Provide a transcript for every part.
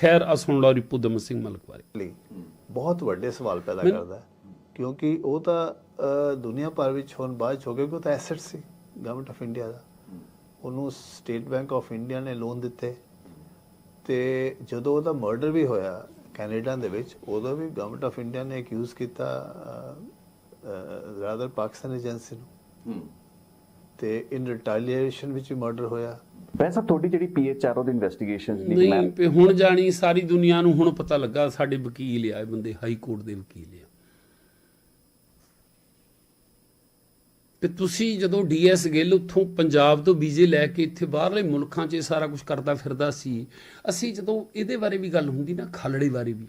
ਖੈਰ ਆ ਸੁਣ ਲਓ ਰਿਪੁਦਮ ਸਿੰਘ ਮਲਕ ਬਾਰੇ। ਬਹੁਤ ਵੱਡੇ ਸਵਾਲ ਪੈਦਾ ਕਰਦਾ ਹੈ ਕਿਉਂਕਿ ਉਹ ਤਾਂ ਦੁਨੀਆ ਭਰ ਵਿੱਚ ਹੁਣ ਬਾਅਦ 'ਚ ਹੋ ਗਿਆ ਕਿ ਉਹ ਤਾਂ ਐਸੈਟ ਸੀ ਗਵਰਨਮੈਂਟ ਆਫ ਇੰਡੀਆ ਦਾ। ਉਹਨੂੰ ਸਟੇਟ ਬੈਂਕ ਆਫ ਇੰਡੀਆ ਨੇ ਲੋਨ ਦਿੱਤੇ। ਤੇ ਜਦੋਂ ਉਹਦਾ ਮਰਡਰ ਵੀ ਹੋਇਆ ਕੈਨੇਡਾ ਦੇ ਵਿੱਚ ਉਦੋਂ ਵੀ ਗਵਰਨਮੈਂਟ ਆਫ ਇੰਡੀਆ ਨੇ ਅਕਿਊਜ਼ ਕੀਤਾ ਰਾਦਰ ਪਾਕਿਸਤਾਨ ਏਜੰਸੀ ਨੂੰ। ਤੇ ਇਨ ਰਿਟਾਲੀਏਸ਼ਨ ਵਿੱਚ ਵੀ ਮਰਡਰ ਹੋਇਆ। ਵੈਸੇ ਤੁਹਾਡੀ ਜਿਹੜੀ ਪੀਐਚਆਰਓ ਦੀ ਇਨਵੈਸਟੀਗੇਸ਼ਨਸ ਦੀ ਮੈਂ ਨਹੀਂ ਵੀ ਹੁਣ ਜਾਣੀ ਸਾਰੀ ਦੁਨੀਆ ਨੂੰ ਹੁਣ ਪਤਾ ਲੱਗਾ ਸਾਡੇ ਵਕੀਲ ਆ ਇਹ ਬੰਦੇ ਹਾਈ ਕੋਰਟ ਦੇ ਵਕੀਲ ਆ। ਤੇ ਤੁਸੀਂ ਜਦੋਂ ਡੀਐਸ ਗਿੱਲ ਉੱਥੋਂ ਪੰਜਾਬ ਤੋਂ ਵੀਜ਼ੇ ਲੈ ਕੇ ਇੱਥੇ ਬਾਹਰਲੇ ਮੁਲਕਾਂ 'ਚ ਇਹ ਸਾਰਾ ਕੁਝ ਕਰਦਾ ਫਿਰਦਾ ਸੀ ਅਸੀਂ ਜਦੋਂ ਇਹਦੇ ਬਾਰੇ ਵੀ ਗੱਲ ਹੁੰਦੀ ਨਾ ਖਾਲੜੇ ਬਾਰੇ ਵੀ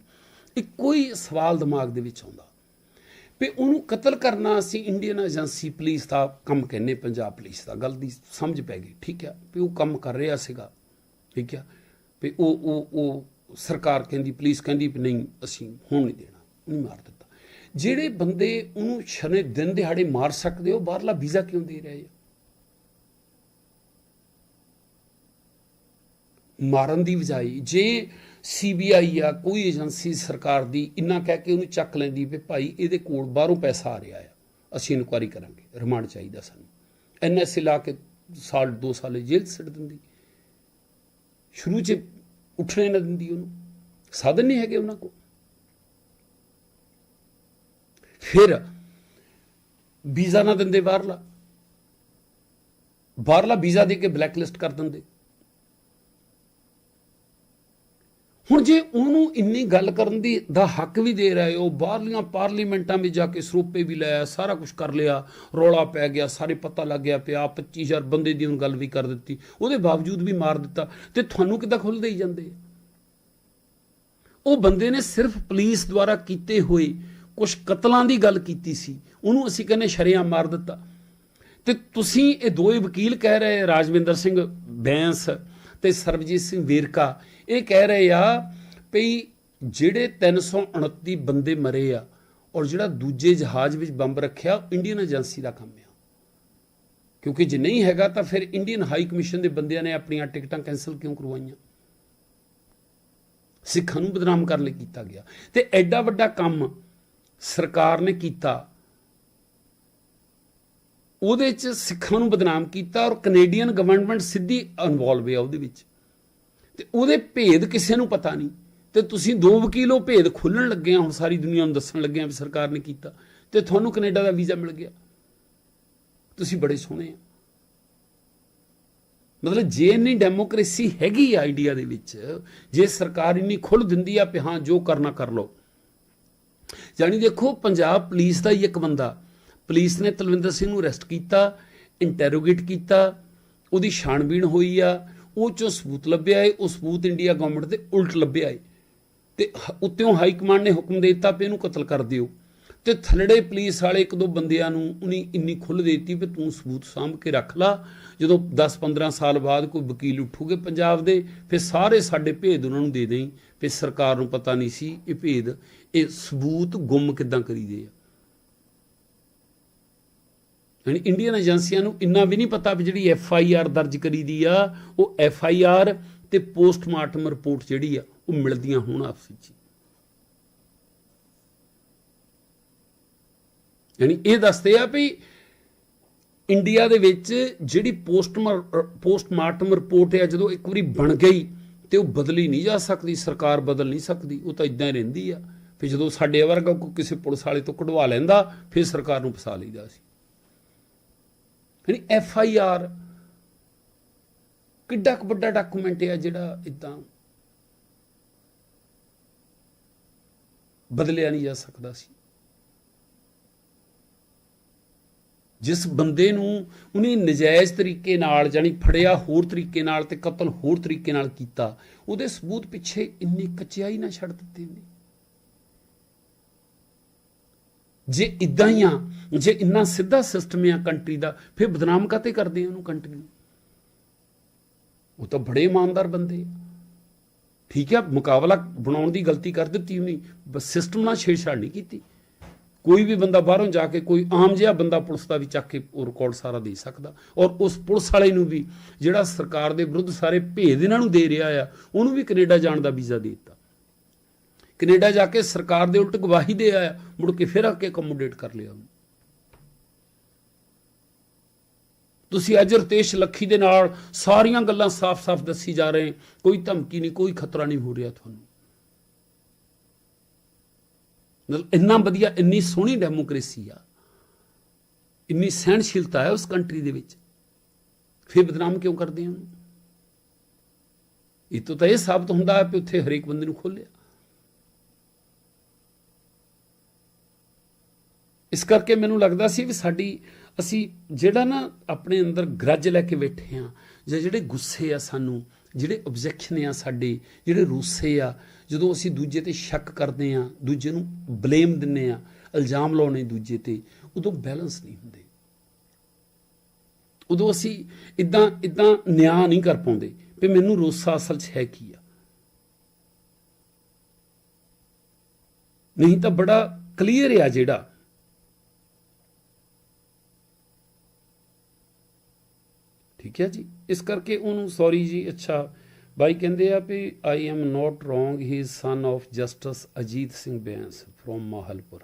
ਇੱਕੋ ਹੀ ਸਵਾਲ ਦਿਮਾਗ ਦੇ ਵਿੱਚ ਆਉਂਦਾ। ਵੀ ਉਹਨੂੰ ਕਤਲ ਕਰਨਾ ਅਸੀਂ ਇੰਡੀਅਨ ਏਜੰਸੀ ਪੁਲਿਸ ਦਾ ਕੰਮ ਕਹਿੰਨੇ ਪੰਜਾਬ ਪੁਲਿਸ ਦਾ। ਗੱਲ ਦੀ ਸਮਝ ਪੈ ਗਈ। ਠੀਕ ਆ? ਵੀ ਉਹ ਕੰਮ ਕਰ ਰਿਹਾ ਸੀਗਾ। ਠੀਕ ਆ? ਵੀ ਉਹ ਉਹ ਉਹ ਸਰਕਾਰ ਕਹਿੰਦੀ ਪੁਲਿਸ ਕਹਿੰਦੀ ਵੀ ਨਹੀਂ, ਅਸੀਂ ਹੁਣ ਨਹੀਂ ਦੇਣਾ। ਉਹਨੇ ਮਾਰ ਦਿੱਤਾ। ਜਿਹੜੇ ਬੰਦੇ ਉਹਨੂੰ ਛਨੇ ਦਿਨ ਦਿਹਾੜੇ ਮਾਰ ਸਕਦੇ, ਉਹ ਬਾਹਰਲਾ ਵੀਜ਼ਾ ਕਿਉਂ ਦੇ ਰਹੇ ਆ? ਮਾਰਨ ਦੀ ਬਜਾਏ, ਜੇ ਸੀਬੀਆਈ ਆ, ਕੋਈ ਏਜੰਸੀ ਸਰਕਾਰ ਦੀ ਇੰਨਾ ਕਹਿ ਕੇ ਉਹਨੂੰ ਚੱਕ ਲੈਂਦੀ ਵੀ ਭਾਈ ਇਹਦੇ ਕੋਲ ਬਾਹਰੋਂ ਪੈਸਾ ਆ ਰਿਹਾ ਆ, ਅਸੀਂ ਇਨਕੁਆਰੀ ਕਰਾਂਗੇ, ਰਿਮਾਂਡ ਚਾਹੀਦਾ ਸਾਨੂੰ। ਐਨਐਸਏ ਲਾ ਕੇ ਸਾਲ, ਦੋ ਸਾਲ ਜੇਲ੍ਹ 'ਚ ਸਿੱਟ ਦਿੰਦੀ। ਸ਼ੁਰੂ 'ਚ ਉੱਠਣੇ ਨਾ ਦਿੰਦੀ ਉਹਨੂੰ, ਸਾਧਨ ਨਹੀਂ ਹੈਗੇ ਉਹਨਾਂ ਕੋਲ। ਫਿਰ ਵੀਜ਼ਾ ਨਾ ਦਿੰਦੇ ਬਾਹਰਲਾ। ਬਾਹਰਲਾ ਵੀਜ਼ਾ ਦੇ ਕੇ ਬਲੈਕ ਲਿਸਟ ਕਰ ਦਿੰਦੇ। ਹੁਣ ਜੇ ਉਹਨੂੰ ਇੰਨੀ ਗੱਲ ਕਰਨ ਦੀ ਦਾ ਹੱਕ ਵੀ ਦੇ ਰਹੇ ਹੋ, ਬਾਹਰਲੀਆਂ ਪਾਰਲੀਮੈਂਟਾਂ ਵਿੱਚ ਜਾ ਕੇ ਸਰੂਪੇ ਵੀ ਲਾਇਆ, ਸਾਰਾ ਕੁਝ ਕਰ ਲਿਆ, ਰੌਲਾ ਪੈ ਗਿਆ, ਸਾਰੇ ਪਤਾ ਲੱਗ ਗਿਆ ਪਿਆ 25000 ਬੰਦੇ ਦੀ ਹੁਣ ਗੱਲ ਵੀ ਕਰ ਦਿੱਤੀ, ਉਹਦੇ ਬਾਵਜੂਦ ਵੀ ਮਾਰ ਦਿੱਤਾ, ਤੇ ਤੁਹਾਨੂੰ ਕਿੱਦਾਂ ਖੁੱਲਦੇ ਹੀ ਜਾਂਦੇ ਆ? ਉਹ ਬੰਦੇ ਨੇ ਸਿਰਫ ਪੁਲਿਸ ਦੁਆਰਾ ਕੀਤੇ ਹੋਏ ਕੁਝ ਕਤਲਾਂ ਦੀ ਗੱਲ ਕੀਤੀ ਸੀ, ਉਹਨੂੰ ਅਸੀਂ ਕਹਿੰਦੇ ਸ਼ਰੇਆਮ ਮਾਰ ਦਿੱਤਾ ਤੇ ਤੁਸੀਂ ਇਹ ਦੋਏ ਵਕੀਲ ਕਹਿ ਰਹੇ, ਰਾਜਵਿੰਦਰ ਸਿੰਘ ਬੈਂਸ ਤੇ ਸਰਬਜੀਤ ਸਿੰਘ ਵੇਰਕਾ ਇਹ ਕਹਿ ਰਹੇ ਆ ਵੀ ਜਿਹੜੇ 329 ਬੰਦੇ ਮਰੇ ਆ ਔਰ ਜਿਹੜਾ ਦੂਜੇ ਜਹਾਜ਼ ਵਿੱਚ ਬੰਬ ਰੱਖਿਆ ਇੰਡੀਅਨ ਏਜੰਸੀ ਦਾ ਕੰਮ ਆ। ਕਿਉਂਕਿ ਜੇ ਨਹੀਂ ਹੈਗਾ ਤਾਂ ਫਿਰ ਇੰਡੀਅਨ ਹਾਈ ਕਮਿਸ਼ਨ ਦੇ ਬੰਦਿਆਂ ਨੇ ਆਪਣੀਆਂ ਟਿਕਟਾਂ ਕੈਨਸਲ ਕਿਉਂ ਕਰਵਾਈਆਂ? ਸਿੱਖਾਂ ਨੂੰ ਬਦਨਾਮ ਕਰਨ ਲਈ ਕੀਤਾ ਗਿਆ। ਤੇ ਐਡਾ ਵੱਡਾ ਕੰਮ ਸਰਕਾਰ ਨੇ ਕੀਤਾ ਉਹਦੇ ਚ ਸਿੱਖਾਂ ਨੂੰ ਬਦਨਾਮ ਕੀਤਾ ਔਰ ਕੈਨੇਡੀਅਨ ਗਵਰਨਮੈਂਟ ਸਿੱਧੀ ਇਨਵੋਲਵ ਹੈ ਉਹਦੇ ਵਿੱਚ। ਤੇ ਉਹਦੇ ਭੇਦ ਕਿਸੇ ਨੂੰ ਪਤਾ ਨਹੀਂ। ਤੇ ਤੁਸੀਂ ਦੋ ਵਕੀਲ ਉਹ ਭੇਦ ਖੋਲਣ ਲੱਗੇ ਆ, ਹੁਣ ਸਾਰੀ ਦੁਨੀਆ ਨੂੰ ਦੱਸਣ ਲੱਗੇ ਆ ਵੀ ਸਰਕਾਰ ਨੇ ਕੀਤਾ। ਤੇ ਤੁਹਾਨੂੰ ਕੈਨੇਡਾ ਦਾ ਵੀਜ਼ਾ ਮਿਲ ਗਿਆ। ਤੁਸੀਂ ਬੜੇ ਸੋਹਣੇ ਆ। ਮਤਲਬ ਜੇ ਇੰਨੀ ਡੈਮੋਕ੍ਰੇਸੀ ਹੈਗੀ ਆਈਡੀਆ ਦੇ ਵਿੱਚ, ਜੇ ਸਰਕਾਰ ਇੰਨੀ ਖੁੱਲ੍ਹ ਦਿੰਦੀ ਆ ਵੀ ਹਾਂ, ਜੋ ਕਰਨਾ ਕਰ ਲਓ। ਜਾਨੀ ਦੇਖੋ, ਪੰਜਾਬ ਪੁਲਿਸ ਦਾ ਹੀ ਇੱਕ ਬੰਦਾ ਪੁਲਿਸ ਨੇ ਤਲਵਿੰਦਰ ਸਿੰਘ ਨੂੰ ਅਰੈਸਟ ਕੀਤਾ ਇੰਟਰੋਗੇਟ ਕੀਤਾ, ਉਹਦੀ ਛਾਣਬੀਣ ਹੋਈ ਆ, ਉਹ ਚੋਂ ਸਬੂਤ ਲੱਭਿਆ ਏ, ਉਹ ਸਬੂਤ ਇੰਡੀਆ ਗਵਰਨਮੈਂਟ ਦੇ ਉਲਟ ਲੱਭਿਆ ਏ। ਤੇ ਹ- ਉੱਤੋਂ ਹਾਈ ਕਮਾਂਡ ਨੇ ਹੁਕਮ ਦੇ ਦਿੱਤਾ ਵੀ ਇਹਨੂੰ ਕਤਲ ਕਰ ਦਿਓ। ਤੇ ਥਲੜੇ ਪੁਲਿਸ ਵਾਲੇ ਇੱਕ ਦੋ ਬੰਦਿਆਂ ਨੂੰ ਉਹਨੇ ਇੰਨੀ ਖੁੱਲ੍ਹ ਦੇ ਦਿੱਤੀ ਵੀ ਤੂੰ ਸਬੂਤ ਸਾਂਭ ਕੇ ਰੱਖ ਲਾ। ਜਦੋਂ 10-15 ਸਾਲ ਬਾਅਦ ਕੋਈ ਵਕੀਲ ਉੱਠੂਗੇ ਪੰਜਾਬ ਦੇ, ਫਿਰ ਸਾਰੇ ਸਾਡੇ ਭੇਦ ਉਹਨਾਂ ਨੂੰ ਦੇ ਦੇਈ। ਵੀ ਸਰਕਾਰ ਨੂੰ ਪਤਾ ਨਹੀਂ ਸੀ ਇਹ ਭੇਦ, ਇਹ ਸਬੂਤ ਗੁੰਮ ਕਿੱਦਾਂ ਕਰੀਦੇ ਆ। ਯਾਨੀ ਇੰਡੀਅਨ ਏਜੰਸੀਆਂ ਨੂੰ ਇੰਨਾ ਵੀ ਨਹੀਂ ਪਤਾ ਵੀ ਜਿਹੜੀ ਐਫ ਆਈ ਆਰ ਦਰਜ ਕਰੀ ਦੀ ਆ, ਉਹ ਐਫ ਆਈ ਆਰ ਤੇ ਪੋਸਟਮਾਰਟਮ ਰਿਪੋਰਟ ਜਿਹੜੀ ਆ, ਉਹ ਮਿਲਦੀਆਂ ਹੋਣ ਆਪਸ ਵਿੱਚ ਯਾਨੀ ਇਹ ਦੱਸਦੇ ਆ ਵੀ ਇੰਡੀਆ ਦੇ ਵਿੱਚ ਜਿਹੜੀ ਪੋਸਟਮਾਰ, ਪੋਸਟਮਾਰਟਮ ਰਿਪੋਰਟ ਹੈ ਜਦੋਂ ਇੱਕ ਵਾਰੀ ਬਣ ਗਈ ਤੇ ਉਹ ਬਦਲੀ ਨਹੀਂ ਜਾ ਸਕਦੀ, ਸਰਕਾਰ ਬਦਲ ਨਹੀਂ ਸਕਦੀ, ਉਹ ਤਾਂ ਇਦਾਂ ਹੀ ਰਹਿੰਦੀ ਆ। ਫਿਰ ਜਦੋਂ ਸਾਡੇ ਵਰਗਾ ਕੋਈ ਕਿਸੇ ਪੁਲਿਸ ਵਾਲੇ ਤੋਂ ਕਢਵਾ ਲੈਂਦਾ, ਫਿਰ ਸਰਕਾਰ ਨੂੰ ਫਸਾ ਲਈਦਾ ਸੀ। ਯਾਨੀ ਐਫ ਆਈ ਆਰ ਕਿੱਡਾ ਕੁ ਵੱਡਾ ਡਾਕੂਮੈਂਟ ਹੈ ਜਿਹੜਾ ਇਦਾਂ ਬਦਲਿਆ ਨਹੀਂ ਜਾ ਸਕਦਾ ਸੀ। ਜਿਸ ਬੰਦੇ ਨੂੰ ਉਹਨੇ ਨਜਾਇਜ਼ ਤਰੀਕੇ ਨਾਲ ਜਾਨੀ ਫੜਿਆ ਹੋਰ ਤਰੀਕੇ ਨਾਲ ਤੇ ਕਤਲ ਹੋਰ ਤਰੀਕੇ ਨਾਲ ਕੀਤਾ, ਉਹਦੇ ਸਬੂਤ ਪਿੱਛੇ ਇੰਨੀ ਕਚਿਆਈ ਨਾ ਛੱਡ ਦਿੱਤੀ ਨੇ ਜੇ ਇਦਾਂ ਹੀ ਆ, ਜੇ ਇੰਨਾ ਸਿੱਧਾ ਸਿਸਟਮ ਆ ਕੰਟਰੀ ਦਾ, ਫਿਰ ਬਦਨਾਮ ਕਾਤੇ ਕਰਦੇ ਆ ਉਹਨੂੰ ਕੰਟਰੀ ਨੂੰ? ਉਹ ਤਾਂ ਬੜੇ ਇਮਾਨਦਾਰ ਬੰਦੇ ਆ। ਠੀਕ ਹੈ ਮੁਕਾਬਲਾ ਬਣਾਉਣ ਦੀ ਗਲਤੀ ਕਰ ਦਿੱਤੀ ਉਹਨੇ, ਬਸ ਸਿਸਟਮ ਨਾਲ ਛੇੜਛਾੜ ਨਹੀਂ ਕੀਤੀ। ਕੋਈ ਵੀ ਬੰਦਾ ਬਾਹਰੋਂ ਜਾ ਕੇ, ਕੋਈ ਆਮ ਜਿਹਾ ਬੰਦਾ ਪੁਲਿਸ ਦਾ ਵੀ ਚੱਕ ਕੇ ਉਹ ਰਿਕਾਰਡ ਸਾਰਾ ਦੇ ਸਕਦਾ। ਔਰ ਉਸ ਪੁਲਿਸ ਵਾਲੇ ਨੂੰ ਵੀ, ਜਿਹੜਾ ਸਰਕਾਰ ਦੇ ਵਿਰੁੱਧ ਸਾਰੇ ਭੇਦ ਇਹਨਾਂ ਨੂੰ ਦੇ ਰਿਹਾ ਆ, ਉਹਨੂੰ ਵੀ ਕੈਨੇਡਾ ਜਾਣ ਦਾ ਵੀਜ਼ਾ ਦੇ ਦਿੱਤਾ। ਕੈਨੇਡਾ ਜਾ ਕੇ ਸਰਕਾਰ ਦੇ ਉਲਟ ਗਵਾਹੀ ਦੇ ਆਇਆ, ਮੁੜ ਕੇ ਫਿਰ ਆ ਕੇ ਅਕੋਮੋਡੇਟ ਕਰ ਲਿਆ ਉਹਨੂੰ। ਤੁਸੀਂ ਅੱਜ ਰਤੇਸ਼ ਲੱਖੀ ਦੇ ਨਾਲ ਸਾਰੀਆਂ ਗੱਲਾਂ ਸਾਫ਼-ਸਾਫ਼ ਦੱਸੀ ਜਾ ਰਹੇ ਕੋਈ ਧਮਕੀ ਨਹੀਂ, ਕੋਈ ਖਤਰਾ ਨਹੀਂ ਹੋ ਰਿਹਾ ਤੁਹਾਨੂੰ। ਮਤਲਬ ਇੰਨਾ ਵਧੀਆ, ਇੰਨੀ ਸੋਹਣੀ ਡੈਮੋਕ੍ਰੇਸੀ ਆ, ਇੰਨੀ ਸਹਿਣਸ਼ੀਲਤਾ ਹੈ ਉਸ ਕੰਟਰੀ ਦੇ ਵਿੱਚ। ਫਿਰ ਬਦਨਾਮ ਕਿਉਂ ਕਰਦੇ ਹੋ ਇਹ ਤੋਂ ਤਾਂ ਇਹ ਸਾਬਤ ਹੁੰਦਾ ਹੈ ਕਿ ਉੱਥੇ ਹਰੇਕ ਬੰਦੇ ਨੂੰ ਖੋਲਿਆ ਇਸ ਕਰਕੇ ਮੈਨੂੰ ਲੱਗਦਾ ਸੀ ਵੀ ਸਾਡੀ, ਅਸੀਂ ਜਿਹੜਾ ਨਾ ਆਪਣੇ ਅੰਦਰ ਗਰਜ ਲੈ ਕੇ ਬੈਠੇ ਆ ਜਾਂ ਜਿਹੜੇ ਗੁੱਸੇ ਆ ਸਾਨੂੰ, ਜਿਹੜੇ ਆਬਜੈਕਸ਼ਨ ਆ ਸਾਡੇ, ਜਿਹੜੇ ਰੂਸੇ ਆ, ਜਦੋਂ ਅਸੀਂ ਦੂਜੇ ਤੇ ਸ਼ੱਕ ਕਰਦੇ ਆ ਦੂਜੇ ਨੂੰ ਬਲੇਮ ਦਿੰਨੇ ਆ ਇਲਜ਼ਾਮ ਲਾਉਣੇ ਦੂਜੇ ਤੇ, ਉਦੋਂ ਬੈਲੈਂਸ ਨਹੀਂ ਹੁੰਦੇ। ਉਦੋਂ ਅਸੀਂ ਇਦਾਂ ਇਦਾਂ ਨਿਆਂ ਨਹੀਂ ਕਰ ਪਾਉਂਦੇ ਵੀ ਮੈਨੂੰ ਰੋਸਾ ਅਸਲ 'ਚ ਹੈ ਕੀ ਆ। ਨਹੀਂ ਤਾਂ ਬੜਾ ਕਲੀਅਰ ਆ ਜਿਹੜਾ ਠੀਕ ਹੈ ਜੀ? ਇਸ ਕਰਕੇ ਉਹਨੂੰ ਸੌਰੀ ਜੀ, ਅੱਛਾ। ਬਾਈ ਕਹਿੰਦੇ ਆ ਵੀ I am not wrong he is son of Justice Ajit Singh Bains from Mahalpur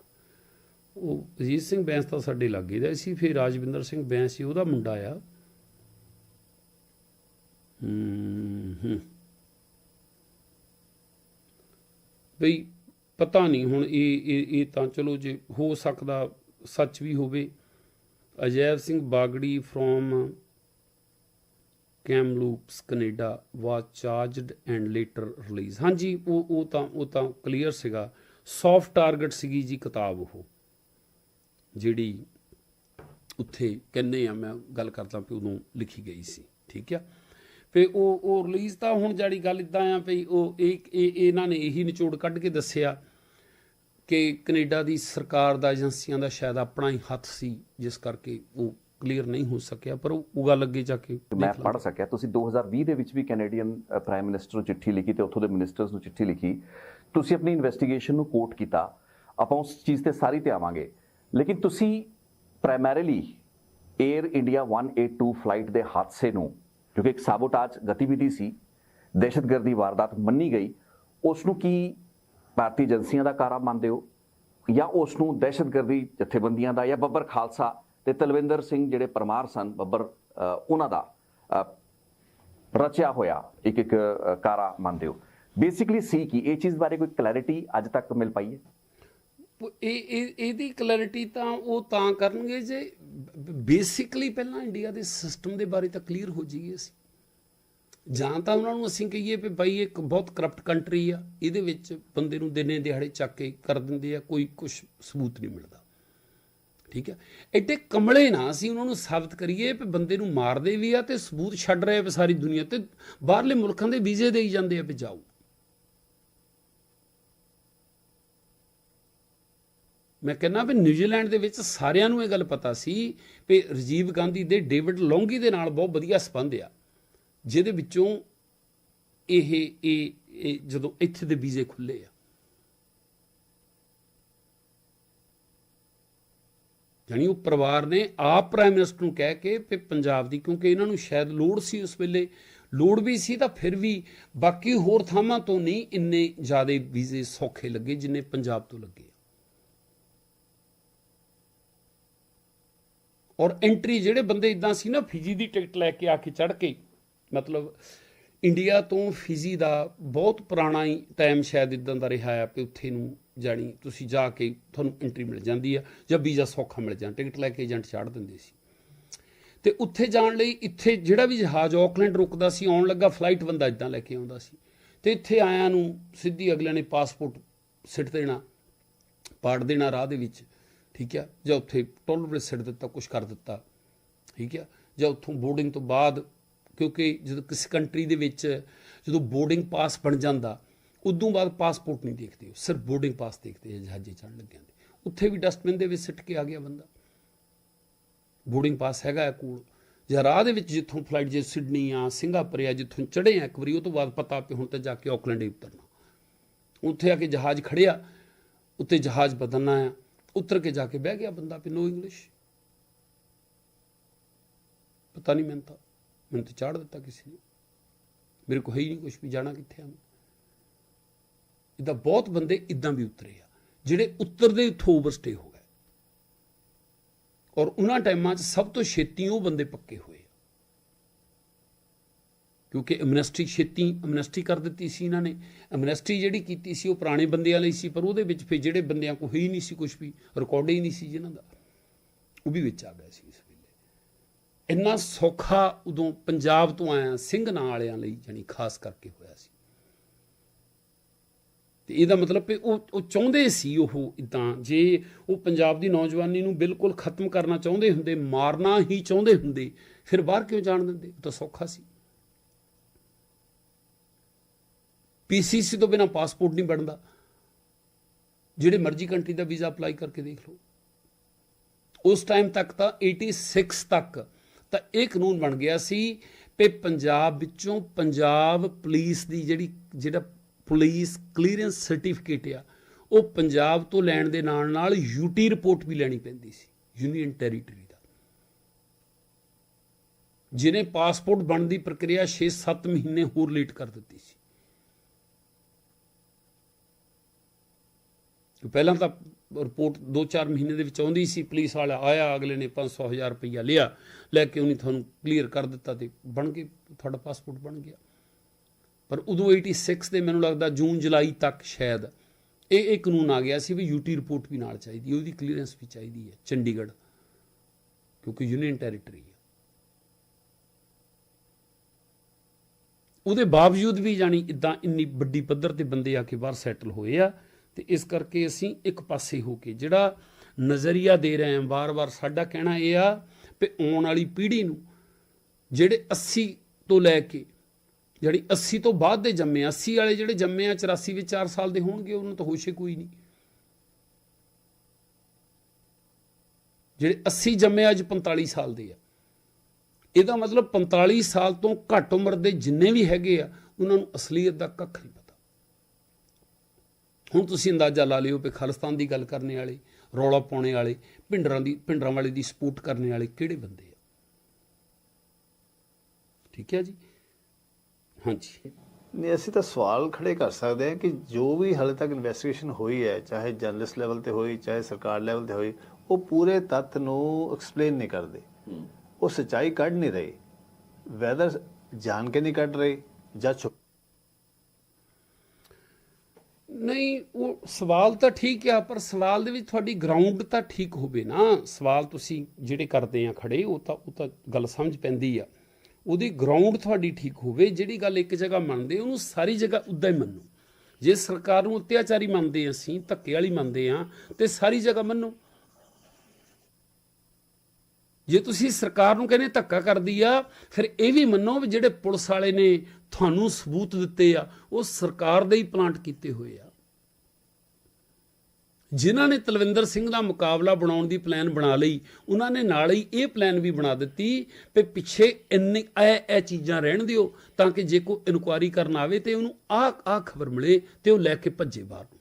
ਉਹ ਅਜੀਤ ਸਿੰਘ ਬੈਂਸ ਤਾਂ ਸਾਡੇ ਲਾਗੇ ਦਾ ਸੀ, ਫਿਰ ਰਾਜਵਿੰਦਰ ਸਿੰਘ ਬੈਂਸ ਸੀ ਉਹਦਾ ਮੁੰਡਾ ਆ। ਹੂੰ ਬਈ ਪਤਾ ਨਹੀਂ ਹੁਣ ਇਹ ਇਹ ਇਹ ਤਾਂ ਚਲੋ ਜੇ ਹੋ ਸਕਦਾ ਸੱਚ ਵੀ ਹੋਵੇ। Ajaib Singh Bagri from Kamloops, Canada was charged and later release ਹਾਂਜੀ, ਉਹ ਉਹ ਤਾਂ ਉਹ ਤਾਂ ਕਲੀਅਰ ਸੀਗਾ। ਸੌਫਟ ਟਾਰਗੇਟ ਸੀਗੀ ਜੀ ਕਿਤਾਬ ਉਹ, ਜਿਹੜੀ ਉੱਥੇ ਕਹਿੰਦੇ ਆ, ਮੈਂ ਗੱਲ ਕਰਦਾ ਵੀ ਉਦੋਂ ਲਿਖੀ ਗਈ ਸੀ, ਠੀਕ ਆ? ਫੇ ਉਹ ਉਹ ਰਿਲੀਜ਼ ਤਾਂ ਹੁਣ ਜਿਹੜੀ ਗੱਲ ਇਦਾਂ ਆ ਵੀ ਉਹ, ਇਹ, ਇਹ- ਇਹਨਾਂ ਨੇ ਇਹੀ ਨਿਚੋੜ ਕੱਢ ਕੇ ਦੱਸਿਆ ਕਿ ਕੈਨੇਡਾ ਦੀ ਸਰਕਾਰ ਦਾ, ਏਜੰਸੀਆਂ ਦਾ ਸ਼ਾਇਦ ਆਪਣਾ ਹੀ ਹੱਥ ਸੀ, ਜਿਸ ਕਰਕੇ ਉਹ ਕਲੀਅਰ ਨਹੀਂ ਹੋ ਸਕਿਆ ਪਰ ਉਹ ਗੱਲ ਅੱਗੇ ਜਾ ਕੇ ਮੈਂ ਪੜ੍ਹ ਸਕਿਆ। ਤੁਸੀਂ 2020 ਦੇ ਵਿੱਚ ਵੀ ਕੈਨੇਡੀਅਨ ਪ੍ਰਾਈਮ ਮਿਨਿਸਟਰ ਨੂੰ ਚਿੱਠੀ ਲਿਖੀ ਤੇ ਉੱਥੋਂ ਦੇ ਮਿਨਿਸਟਰਸ ਨੂੰ ਚਿੱਠੀ ਲਿਖੀ। ਤੁਸੀਂ ਆਪਣੀ ਇਨਵੈਸਟੀਗੇਸ਼ਨ ਨੂੰ ਕੋਟ ਕੀਤਾ। ਆਪਾਂ ਉਸ ਚੀਜ਼ ਤੇ ਸਾਰੀ ਤੇ ਆਵਾਂਗੇ। ਲੇਕਿਨ ਤੁਸੀਂ ਪ੍ਰਾਇਮਰੀਲੀ 에ਅਰ ਇੰਡੀਆ 182 ਫਲਾਈਟ ਦੇ ਹਾਦਸੇ ਨੂੰ ਜੋ ਕਿ ਇੱਕ ਸਾਬੋਟਾਜ ਗਤੀਵਿਧੀ ਸੀ ਦਹਿਸ਼ਤਗਰਦੀ ਵਾਰਦਾਤ ਮੰਨੀ ਗਈ ਉਸ ਨੂੰ ਕੀ ਭਾਰਤੀ ਏਜੰਸੀਆਂ ਦਾ ਕਾਰਾ ਮੰਨਦੇ ਹੋ? ਜਾਂ ਉਸ ਨੂੰ ਦਹਿਸ਼ਤਗਰਦੀ ਜਥੇਬੰਦੀਆਂ ਦਾ ਜਾਂ ਬੱਬਰ ਖਾਲਸਾ ਤੇ ਤਲਵਿੰਦਰ ਸਿੰਘ ਜਿਹੜੇ ਪਰਮਾਰ ਸਨ, ਬੱਬਰ ਉਹਨਾਂ ਦਾ ਰਚਿਆ ਹੋਇਆ ਇੱਕ ਇੱਕ ਕਾਰਾ ਮੰਨਦੇ ਹੋ। ਬੇਸਿਕਲੀ ਸੀ ਕੀ? ਇਹ ਚੀਜ਼ ਬਾਰੇ ਕੋਈ ਕਲੈਰਿਟੀ ਅੱਜ ਤੱਕ ਮਿਲ ਪਾਈ ਹੈ? ਇਹ ਇਹਦੀ ਕਲੈਰਿਟੀ ਤਾਂ ਉਹ ਤਾਂ ਕਰਨਗੇ ਜੇ ਬੇਸਿਕਲੀ ਪਹਿਲਾਂ ਇੰਡੀਆ ਦੇ ਸਿਸਟਮ ਦੇ ਬਾਰੇ ਤਾਂ ਕਲੀਅਰ ਹੋ ਜਾਈਏ ਅਸੀਂ। ਜਾਂ ਤਾਂ ਉਹਨਾਂ ਨੂੰ ਅਸੀਂ ਕਹੀਏ ਵੀ ਭਾਈ ਇੱਕ ਬਹੁਤ ਕਰਪਟ ਕੰਟਰੀ ਆ, ਇਹਦੇ ਵਿੱਚ ਬੰਦੇ ਨੂੰ ਦਿਨੇ ਦਿਹਾੜੇ ਚੱਕ ਕੇ ਕਰ ਦਿੰਦੇ ਆ, ਕੋਈ ਕੁਝ ਸਬੂਤ ਨਹੀਂ ਮਿਲਦਾ। ਠੀਕ ਹੈ? ਐਡੇ ਕਮਲੇ ਨਾ ਅਸੀਂ ਉਹਨਾਂ ਨੂੰ ਸਾਬਤ ਕਰੀਏ ਵੀ ਬੰਦੇ ਨੂੰ ਮਾਰਦੇ ਵੀ ਆ ਤੇ ਸਬੂਤ ਛੱਡ ਰਹੇ ਆ ਵੀ ਸਾਰੀ ਦੁਨੀਆ ਤੇ ਬਾਹਰਲੇ ਮੁਲਕਾਂ ਦੇ ਵੀਜ਼ੇ ਦੇਈ ਜਾਂਦੇ ਆ ਵੀ ਜਾਓ। ਮੈਂ ਕਹਿੰਦਾ ਵੀ ਨਿਊਜ਼ੀਲੈਂਡ ਦੇ ਵਿੱਚ ਸਾਰਿਆਂ ਨੂੰ ਇਹ ਗੱਲ ਪਤਾ ਸੀ ਵੀ ਰਾਜੀਵ ਗਾਂਧੀ ਦੇ, ਡੇਵਿਡ ਲੌਂਗੀ ਦੇ ਨਾਲ ਬਹੁਤ ਵਧੀਆ ਸਬੰਧ ਆ, ਜਿਹਦੇ ਵਿੱਚੋਂ ਇਹ ਇਹ ਇਹ ਜਦੋਂ ਇੱਥੇ ਦੇ ਵੀਜ਼ੇ ਖੁੱਲੇ ਆ। ਜਾਣੀ ਉਹ ਪਰਿਵਾਰ ਨੇ ਆਪ ਪ੍ਰਾਈਮ ਮਿਨਿਸਟਰ ਨੂੰ ਕਹਿ ਕੇ ਵੀ ਪੰਜਾਬ ਦੀ, ਕਿਉਂਕਿ ਇਹਨਾਂ ਨੂੰ ਸ਼ਾਇਦ ਲੋੜ ਸੀ ਉਸ ਵੇਲੇ, ਲੋੜ ਵੀ ਸੀ ਤਾਂ ਫਿਰ ਵੀ ਬਾਕੀ ਹੋਰ ਥਾਵਾਂ ਤੋਂ ਨਹੀਂ ਇੰਨੇ ਜ਼ਿਆਦਾ ਵੀਜ਼ੇ ਸੌਖੇ ਲੱਗੇ ਜਿੰਨੇ ਪੰਜਾਬ ਤੋਂ ਲੱਗੇ ਔਰ ਐਂਟਰੀ ਜਿਹੜੇ ਬੰਦੇ ਇਦਾਂ ਸੀ ਨਾ ਫਿਜੀ ਦੀ ਟਿਕਟ ਲੈ ਕੇ ਆ ਕੇ ਚੜ ਕੇ, ਮਤਲਬ ਇੰਡੀਆ ਤੋਂ ਫਿਜੀ ਦਾ ਬਹੁਤ ਪੁਰਾਣਾ ਹੀ ਟਾਈਮ ਸ਼ਾਇਦ ਇਦਾਂ ਦਾ ਰਿਹਾ ਆ ਕਿ ਉੱਥੇ ਨੂੰ ਜਾਣੀ ਤੁਸੀਂ ਜਾ ਕੇ ਤੁਹਾਨੂੰ ਐਂਟਰੀ ਮਿਲ ਜਾਂਦੀ ਆ ਜਾਂ ਵੀਜ਼ਾ ਸੌਖਾ ਮਿਲ ਜਾਂਦਾ, ਟਿਕਟ ਲੈ ਕੇ ਏਜੰਟ ਛੱਡ ਦਿੰਦੇ ਸੀ। ਤੇ ਉੱਥੇ ਜਾਣ ਲਈ ਇੱਥੇ ਜਿਹੜਾ ਵੀ ਜਹਾਜ਼ ਆਕਲੈਂਡ ਰੁਕਦਾ ਸੀ, ਆਉਣ ਲੱਗਾ ਫਲਾਈਟ ਬੰਦਾ ਇਦਾਂ ਲੈ ਕੇ ਆਉਂਦਾ ਸੀ। ਤੇ ਇੱਥੇ ਆਇਆਂ ਨੂੰ ਸਿੱਧੀ ਅਗਲੇ ਨੇ ਪਾਸਪੋਰਟ ਸਿੱਟ ਦੇਣਾ, ਪਾੜ ਦੇਣਾ ਰਾਹ ਦੇ ਵਿੱਚ, ਠੀਕ ਆ? ਜਾਂ ਉੱਥੇ ਟੋਲ ਪਲਾਜ਼ਾ ਸਿੱਟ ਦਿੱਤਾ ਕੁਝ ਕਰ ਦਿੱਤਾ, ਠੀਕ ਆ? ਜਾਂ ਉੱਥੋਂ ਬੋਰਡਿੰਗ ਤੋਂ ਬਾਅਦ, ਕਿਉਂਕਿ ਜਦੋਂ ਕਿਸੇ ਕੰਟਰੀ ਦੇ ਵਿੱਚ ਜਦੋਂ ਬੋਰਡਿੰਗ ਪਾਸ ਬਣ ਜਾਂਦਾ ਉਦੋਂ ਬਾਅਦ ਪਾਸਪੋਰਟ ਨਹੀਂ ਦੇਖਦੇ ਉਹ। ਸਿਰਫ ਬੋਰਡਿੰਗ ਪਾਸ ਦੇਖਦੇ ਆ, ਜਹਾਜ਼ੇ ਚੜ੍ਹਨ ਲੱਗਿਆਂ ਦੇ। ਉੱਥੇ ਵੀ ਡਸਟਬਿਨ ਦੇ ਵਿੱਚ ਸਿੱਟ ਕੇ ਆ ਗਿਆ ਬੰਦਾ। ਬੋਰਡਿੰਗ ਪਾਸ ਹੈਗਾ ਹੈ ਕੋਲ। ਜਾਂ ਰਾਹ ਦੇ ਵਿੱਚ ਜਿੱਥੋਂ ਫਲਾਈਟ ਜੇ ਸਿਡਨੀ ਆ, ਸਿੰਗਾਪੁਰ ਆ, ਜਿੱਥੋਂ ਚੜ੍ਹੇ ਆ ਇੱਕ ਵਾਰੀ, ਉਹ ਤੋਂ ਬਾਅਦ ਪਤਾ ਵੀ ਹੁਣ ਤਾਂ ਜਾ ਕੇ ਆਕਲੈਂਡ ਹੀ ਉਤਰਨਾ। ਉੱਥੇ ਆ ਕੇ ਜਹਾਜ਼ ਖੜਿਆ ਉੱਤੇ ਜਹਾਜ਼ ਬਦਲਣਾ ਆ। ਉਤਰ ਕੇ ਜਾ ਕੇ ਬਹਿ ਗਿਆ ਬੰਦਾ ਵੀ ਨੋ ਇੰਗਲਿਸ਼ ਪਤਾ ਨਹੀਂ ਮੈਨੂੰ ਤਾਂ ਮੈਨੂੰ ਤਾਂ ਚਾੜ ਦਿੱਤਾ ਕਿਸੇ ਨੇ। ਮੇਰੇ ਕੋਲ ਹੈ ਹੀ ਨਹੀਂ ਕੁਝ ਵੀ, ਜਾਣਾ ਕਿੱਥੇ ਆ ਮੈਂ? ਇਦਾਂ ਬਹੁਤ ਬੰਦੇ ਇਦਾਂ ਵੀ ਉਤਰੇ ਆ, ਜਿਹੜੇ ਉਤਰਦੇ ਉੱਥੋਂ ਓਵਰਸਟੇ ਹੋ ਗਏ। ਔਰ ਉਹਨਾਂ ਟਾਈਮਾਂ 'ਚ ਸਭ ਤੋਂ ਛੇਤੀ ਉਹ ਬੰਦੇ ਪੱਕੇ ਹੋਏ ਆ। ਕਿਉਂਕਿ ਐਮਨੈਸਟੀ ਛੇਤੀ ਐਮਨੈਸਟੀ ਕਰ ਦਿੱਤੀ ਸੀ ਇਹਨਾਂ ਨੇ। ਐਮਨੈਸਟੀ ਜਿਹੜੀ ਕੀਤੀ ਸੀ ਉਹ ਪੁਰਾਣੇ ਬੰਦਿਆਂ ਲਈ ਸੀ, ਪਰ ਉਹਦੇ ਵਿੱਚ ਫਿਰ ਜਿਹੜੇ ਬੰਦਿਆਂ ਕੋਲ ਹੀ ਨਹੀਂ ਸੀ ਕੁਝ ਵੀ ਰਿਕਾਰਡ ਹੀ ਨਹੀਂ ਸੀ ਜਿਹਨਾਂ ਦਾ। ਉਹ ਵੀ ਵਿੱਚ ਆ ਗਿਆ ਸੀ ਇਸ ਵੇਲੇ। ਇੰਨਾ ਸੌਖਾ ਉਦੋਂ ਪੰਜਾਬ ਤੋਂ ਆਇਆ, ਸਿੰਘ ਨਾਂ ਵਾਲਿਆਂ ਲਈ ਜਾਨੀ ਖਾਸ ਕਰਕੇ ਹੋਇਆ ਸੀ। ਤੇ ਇਹਦਾ ਮਤਲਬ ਕਿ ਉਹ ਉਹ ਚਾਹੁੰਦੇ ਸੀ ਉਹ ਇਦਾਂ ਜੇ ਉਹ ਪੰਜਾਬ ਦੀ ਨੌਜਵਾਨੀ ਨੂੰ ਬਿਲਕੁਲ ਖਤਮ ਕਰਨਾ ਚਾਹੁੰਦੇ ਹੁੰਦੇ, ਮਾਰਨਾ ਹੀ ਚਾਹੁੰਦੇ ਹੁੰਦੇ, ਫਿਰ ਬਾਹਰ ਕਿਉਂ ਜਾਣ ਦਿੰਦੇ? ਉਹ ਤਾਂ ਸੌਖਾ ਸੀ। ਪੀਸੀਸੀ ਤੋਂ ਬਿਨਾ ਪਾਸਪੋਰਟ ਨਹੀਂ ਬਣਦਾ। ਜਿਹੜੇ ਮਰਜ਼ੀ ਕੰਟਰੀ ਦਾ ਵੀਜ਼ਾ ਅਪਲਾਈ ਕਰਕੇ ਦੇਖ ਲਓ। ਉਸ ਟਾਈਮ ਤੱਕ ਤਾਂ 86 ਤੱਕ ਤਾਂ ਇਹ ਕਾਨੂੰਨ ਬਣ ਗਿਆ ਸੀ ਕਿ ਪੰਜਾਬ ਵਿੱਚੋਂ ਪੰਜਾਬ ਪੁਲਿਸ ਦੀ ਜਿਹੜੀ, ਜਿਹੜਾ ਪੁਲਿਸ ਕਲੀਅਰੈਂਸ ਸਰਟੀਫਿਕੇਟ ਆ ਉਹ ਪੰਜਾਬ ਤੋਂ ਲੈਣ ਦੇ ਨਾਲ ਨਾਲ ਯੂਟੀ ਰਿਪੋਰਟ ਵੀ ਲੈਣੀ ਪੈਂਦੀ ਸੀ ਯੂਨੀਅਨ ਟੈਰੀਟਰੀ ਦਾ। ਜਿਹਨੇ ਪਾਸਪੋਰਟ ਬਣਨ ਦੀ ਪ੍ਰਕਿਰਿਆ 6-7 ਮਹੀਨੇ ਹੋਰ ਲੇਟ ਕਰ ਦਿੱਤੀ ਸੀ। ਪਹਿਲਾਂ ਤਾਂ ਰਿਪੋਰਟ 2-4 ਮਹੀਨੇ ਦੇ ਵਿੱਚ ਆਉਂਦੀ ਸੀ ਪੁਲਿਸ ਵਾਲਾ ਆਇਆ ਅਗਲੇ ਨੇ 500,000 ਰੁਪਈਆ ਲਿਆ ਲੈ ਕੇ ਉਹਨੇ ਤੁਹਾਨੂੰ ਕਲੀਅਰ ਕਰ ਦਿੱਤਾ ਤੇ ਬਣ ਕੇ ਤੁਹਾਡਾ ਪਾਸਪੋਰਟ ਬਣ ਗਿਆ। ਪਰ ਉਦੋਂ 86 ਦੇ ਮੈਨੂੰ ਲੱਗਦਾ ਜੂਨ, ਜੁਲਾਈ ਤੱਕ ਸ਼ਾਇਦ ਇਹ ਇਹ ਕਾਨੂੰਨ ਆ ਗਿਆ ਸੀ ਵੀ ਯੂਟੀ ਰਿਪੋਰਟ ਵੀ ਨਾਲ ਚਾਹੀਦੀ ਹੈ, ਉਹਦੀ ਕਲੀਅਰੈਂਸ ਵੀ ਚਾਹੀਦੀ ਹੈ ਚੰਡੀਗੜ੍ਹ, ਕਿਉਂਕਿ ਯੂਨੀਅਨ ਟੈਰੀਟਰੀ ਹੈ। ਉਹਦੇ ਬਾਵਜੂਦ ਵੀ ਜਾਣੀ ਇਦਾਂ ਇੰਨੀ ਵੱਡੀ ਪੱਧਰ ਤੇ ਬੰਦੇ ਆ ਕੇ ਬਾਹਰ ਸੈਟਲ ਹੋਏ ਆ, ਤੇ ਇਸ ਕਰਕੇ ਅਸੀਂ ਇੱਕ ਪਾਸੇ ਹੋ ਕੇ ਜਿਹੜਾ ਨਜ਼ਰੀਆ ਦੇ ਰਹੇ ਹਾਂ, ਵਾਰ-ਵਾਰ ਸਾਡਾ ਕਹਿਣਾ ਇਹ ਆ ਕਿ ਆਉਣ ਵਾਲੀ ਪੀੜ੍ਹੀ ਨੂੰ ਜਿਹੜੇ 80 ਤੋਂ ਲੈ ਕੇ ਜਿਹੜੀ 80 ਤੋਂ ਬਾਅਦ ਦੇ ਜੰਮੇ ਆ, 80 ਵਾਲੇ ਜਿਹੜੇ ਜੰਮੇ ਆ 84 ਵਿੱਚ 4 ਸਾਲ ਦੇ ਹੋਣਗੇ ਉਹਨਾਂ ਤਾਂ ਹੋਸ਼ੇ ਕੋਈ ਨਹੀਂ। ਜਿਹੜੇ 80 ਜੰਮੇ ਅੱਜ 45 ਸਾਲ ਦੇ ਆ। ਇਹਦਾ ਮਤਲਬ 45 ਸਾਲ ਤੋਂ ਘੱਟ ਉਮਰ ਦੇ ਜਿੰਨੇ ਵੀ ਹੈਗੇ ਆ ਉਹਨਾਂ ਨੂੰ ਅਸਲੀਅਤ ਦਾ ਕੱਖ ਨਹੀਂ ਪਤਾ। ਹੁਣ ਤੁਸੀਂ ਅੰਦਾਜ਼ਾ ਲਾ ਲਿਓ ਕਿ ਖਾਲਿਸਤਾਨ ਦੀ ਗੱਲ ਕਰਨੇ ਵਾਲੇ ਰੌਲਾ ਪਾਉਣੇ ਵਾਲੇ ਭਿੰਡਰਾਂ ਦੀ ਭਿੰਡਰਾਂ ਵਾਲੇ ਦੀ ਸਪੋਰਟ ਕਰਨੇ ਵਾਲੇ ਕਿਹੜੇ ਬੰਦੇ ਆ? ਠੀਕ ਹੈ ਜੀ? ਹਾਂਜੀ। ਨਹੀਂ ਅਸੀਂ ਤਾਂ ਸਵਾਲ ਖੜੇ ਕਰ ਸਕਦੇ ਹਾਂ ਕਿ ਜੋ ਵੀ ਹਾਲੇ ਤੱਕ ਇਨਵੈਸਟੀਗੇਸ਼ਨ ਹੋਈ ਹੈ ਚਾਹੇ ਜਰਨਲਿਸਟ ਲੈਵਲ ਤੇ ਹੋਈ ਚਾਹੇ ਸਰਕਾਰ ਲੈਵਲ ਤੇ ਹੋਈ ਉਹ ਪੂਰੇ ਤੱਥ ਨੂੰ ਐਕਸਪਲੇਨ ਨਹੀਂ ਕਰਦੇ। ਉਹ ਸੱਚਾਈ ਕੱਢ ਨਹੀਂ ਰਹੀ। ਵੈਦਰ ਜਾਣ ਕੇ ਨਹੀਂ ਕੱਢ ਰਹੀ ਜਾਂ ਛੁਪ ਨਹੀਂ ਉਹ ਸਵਾਲ ਤਾਂ ਠੀਕ ਆ ਪਰ ਸਵਾਲ ਦੇ ਵਿੱਚ ਤੁਹਾਡੀ ਗਰਾਊਂਡ ਤਾਂ ਠੀਕ ਹੋਵੇ ਨਾ। ਸਵਾਲ ਤੁਸੀਂ ਜਿਹੜੇ ਕਰਦੇ ਆ ਖੜੇ ਉਹ ਤਾਂ ਉਹ ਤਾਂ ਗੱਲ ਸਮਝ ਪੈਂਦੀ ਆ। ਉਹਦੀ ਗਰਾਊਂਡ ਤੁਹਾਡੀ ਠੀਕ ਹੋਵੇ, ਜਿਹੜੀ ਗੱਲ ਇੱਕ ਜਗ੍ਹਾ ਮੰਨਦੇ, ਉਹਨੂੰ ਸਾਰੀ ਜਗ੍ਹਾ ਉਦਾਂ ਹੀ ਮੰਨੋ। ਜੇ ਸਰਕਾਰ ਨੂੰ ਅਤਿਆਚਾਰੀ ਮੰਨਦੇ ਅਸੀਂ, ਧੱਕੇ ਵਾਲੀ ਮੰਨਦੇ ਆ ਤੇ ਸਾਰੀ ਜਗ੍ਹਾ ਮੰਨੋ। ਜੇ ਤੁਸੀਂ ਸਰਕਾਰ ਨੂੰ ਕਹਿੰਦੇ ਧੱਕਾ ਕਰਦੀ ਆ, ਫਿਰ ਇਹ ਵੀ ਮੰਨੋ ਵੀ ਜਿਹੜੇ ਪੁਲਿਸ ਵਾਲੇ ਨੇ ਤੁਹਾਨੂੰ ਸਬੂਤ ਦਿੱਤੇ ਆ, ਉਹ ਸਰਕਾਰ ਦੇ ਹੀ ਪਲਾਂਟ ਕੀਤੇ ਹੋਏ ਆ। ਜਿਨ੍ਹਾਂ ਨੇ ਤਲਵਿੰਦਰ ਸਿੰਘ ਦਾ ਮੁਕਾਬਲਾ ਬਣਾਉਣ ਦੀ ਪਲਾਨ ਬਣਾ ਲਈ, ਉਹਨਾਂ ਨੇ ਨਾਲ ਹੀ ਇਹ ਪਲਾਨ ਵੀ ਬਣਾ ਦਿੱਤੀ ਕਿ ਪਿੱਛੇ ਇੰਨੇ ਇਹ ਇਹ ਚੀਜ਼ਾਂ ਰਹਿਣ ਦਿਓ ਤਾਂ ਕਿ ਜੇ ਕੋਈ ਇਨਕੁਆਰੀ ਕਰਨ ਆਵੇ ਤੇ ਉਹਨੂੰ ਆਹ ਆਹ ਖਬਰ ਮਿਲੇ ਤੇ ਉਹ ਲੈ ਕੇ ਭੱਜੇ ਬਾਹਰ ਨੂੰ।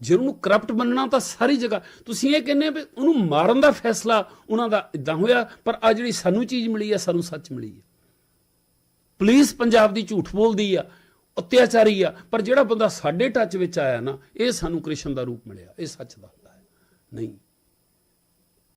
ਜੇ ਉਹਨੂੰ ਕਰਪਟ ਮੰਨਣਾ ਤਾਂ ਸਾਰੀ ਜਗ੍ਹਾ। ਤੁਸੀਂ ਇਹ ਕਹਿੰਦੇ ਵੀ ਉਹਨੂੰ ਮਾਰਨ ਦਾ ਫੈਸਲਾ ਉਹਨਾਂ ਦਾ ਇਦਾਂ ਹੋਇਆ, ਪਰ ਆ ਜਿਹੜੀ ਸਾਨੂੰ ਚੀਜ਼ ਮਿਲੀ ਆ, ਸਾਨੂੰ ਸੱਚ ਮਿਲੀ ਹੈ ਪੁਲਿਸ ਪੰਜਾਬ ਦੀ ਝੂਠ ਬੋਲਦੀ ਆ। ਅਤਿਆਚਾਰੀ ਆ, ਪਰ ਜਿਹੜਾ ਬੰਦਾ ਸਾਡੇ ਟੱਚ ਵਿੱਚ ਆਇਆ ਨਾ, ਇਹ ਸਾਨੂੰ ਕ੍ਰਿਸ਼ਨ ਦਾ ਰੂਪ ਮਿਲਿਆ, ਇਹ ਸੱਚ ਦਾ ਹੁੰਦਾ ਹੈ। ਨਹੀਂ।